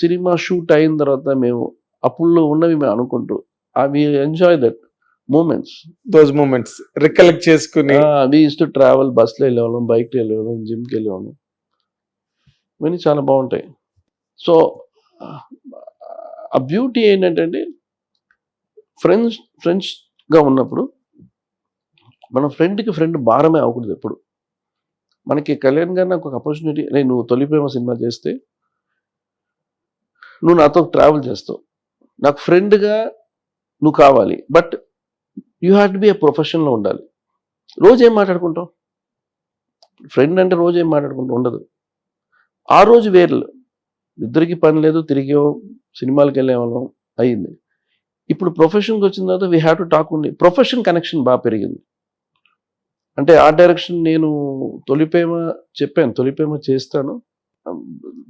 Cinema shoot అయిన తర్వాత మేము అప్పుడు ఉన్నవి మేము అనుకుంటూ అవి enjoy that moments those moments recollect చేసుకుని వి యూస్ టు ట్రావెల్ బస్లో వెళ్ళేవాళ్ళం బైక్లో వెళ్ళేవాళ్ళం జిమ్కి వెళ్ళేవాళ్ళం. ఇవన్నీ చాలా బాగుంటాయి. సో ఆ బ్యూటీ ఏంటంటే ఫ్రెండ్స్ ఫ్రెండ్స్గా ఉన్నప్పుడు మన ఫ్రెండ్కి ఫ్రెండ్ భారమే అవ్వకూడదు ఎప్పుడు. మనకి కళ్యాణ్ గారు నాకు ఒక ఆపర్చునిటీ నేను తొలి ప్రేమ సినిమా చేస్తే నువ్వు నాతో ట్రావెల్ చేస్తావు. నాకు ఫ్రెండ్గా నువ్వు కావాలి. But you have to be a ప్రొఫెషన్లో ఉండాలి. రోజు ఏం మాట్లాడుకుంటావు? ఫ్రెండ్ అంటే రోజు ఏం మాట్లాడుకుంటూ ఉండదు. ఆ రోజు వేర్లు. ఇద్దరికి పని లేదు తిరిగి సినిమాలకు వెళ్ళేవాళ్ళం అయ్యింది ఇప్పుడు ప్రొఫెషన్కి వచ్చిన తర్వాత వీ హ్యావ్ టు టాక్ ఉండి ప్రొఫెషన్ కనెక్షన్ బాగా పెరిగింది. అంటే ఆ డైరెక్షన్ నేను తొలిపేమ చెప్పాను. తొలిపేమ చేస్తాను.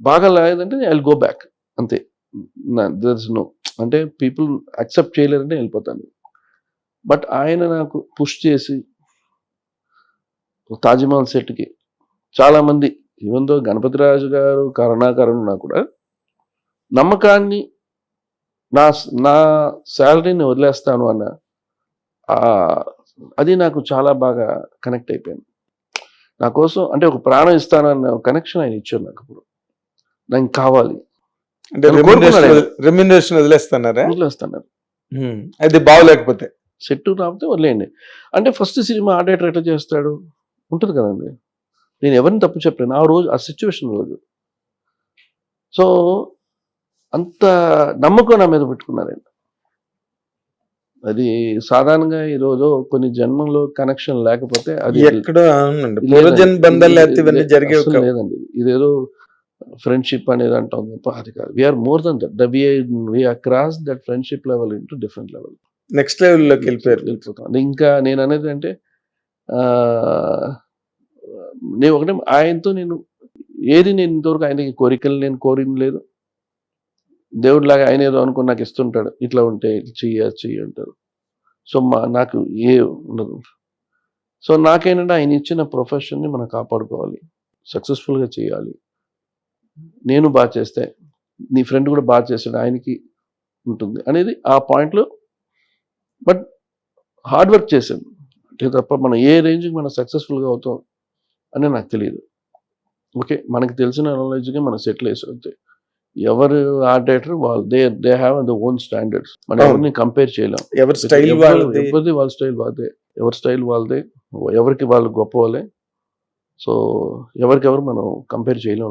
బాగా లేదంటే ఐ గో బ్యాక్ అంతే. దర్స్ నో అంటే పీపుల్ అక్సెప్ట్ చేయలేరంటే వెళ్ళిపోతాను. బట్ ఆయన నాకు పుష్ చేసి తాజ్మహల్ సెట్కి చాలామంది ఈవెందో గణపతిరాజు గారు కరుణాకరణ ఉన్నా కూడా నమ్మకాన్ని నా నా శాలరీని వదిలేస్తాను అన్న అది నాకు చాలా బాగా కనెక్ట్ అయిపోయింది. నా కోసం అంటే ఒక ప్రాణం ఇస్తానన్న కనెక్షన్ ఆయన ఇచ్చారు నాకు ఇప్పుడు నాకు కావాలి. అంటే రెమ్యునరేషన్ వదిలేస్తున్నారా. అది బాగోలేకపోతే? సెట్ రాకపోతే వదిలేయండి. అంటే ఫస్ట్ సినిమా ఆడేటర్ ఎట్లా చేస్తాడు? ఉంటుంది కదండి. నేను ఎవరిని తప్పు చెప్పలేను. ఆ రోజు ఆ సిచ్యువేషన్ రోజు. సో అంత నమ్మకం నా మీద పెట్టుకున్నారండి అది సాధారణంగా ఈరోజు కొన్ని జన్మంలో కనెక్షన్ లేకపోతే అది ఎక్కడ అవునండి. లేదండి. బంధాలు. ఇదేదో ఫ్రెండ్షిప్ అనేది అంటాం తప్ప అది కాదు. We're more than that we're cross that friendship level into different level next లెవెల్లోకి వెళ్ళిపోయారు. వెళ్ళిపోతాం. ఇంకా నేను అనేది అంటే నేను ఒకటే ఆయనతో నేను ఏది నేను ఇంతవరకు ఆయనకి కోరికలు నేను కోరిన లేదు. దేవుడిలాగా ఆయన ఏదో అనుకుని నాకు ఇస్తుంటాడు. ఇట్లా ఉంటే చెయ్యి అది చెయ్యి అంటారు. సో మా నాకు ఏ ఉండదు. సో నాకేంటంటే ఆయన ఇచ్చిన ప్రొఫెషన్ని మనం కాపాడుకోవాలి. సక్సెస్ఫుల్గా చేయాలి. నేను బాగా చేస్తే నీ ఫ్రెండ్ కూడా బాగా చేస్తాడు ఆయనకి ఉంటుంది అనేది ఆ పాయింట్లో బట్ హార్డ్ వర్క్ చేశాను. అంటే తప్ప మనం ఏ రేంజ్కి మనం సక్సెస్ఫుల్గా అవుతాం అని నాకు తెలియదు. ఓకే మనకి తెలిసిన నాలెడ్జ్కి మనం సెటిల్ వేసి అంతే. ఎవరు ఆర్డేటర్ వాళ్ళు they they have the own standards మనం. ఎవరిని కంపేర్ చేయలేం. ఎవరి స్టైల్ ఎవరిది వాళ్ళ స్టైల్ వాళ్ళదే. ఎవరి స్టైల్ వాళ్ళదే. ఎవరికి వాళ్ళు గొప్ప వాళ్ళే సో ఎవరికెవరు మనం కంపేర్ చేయలేం.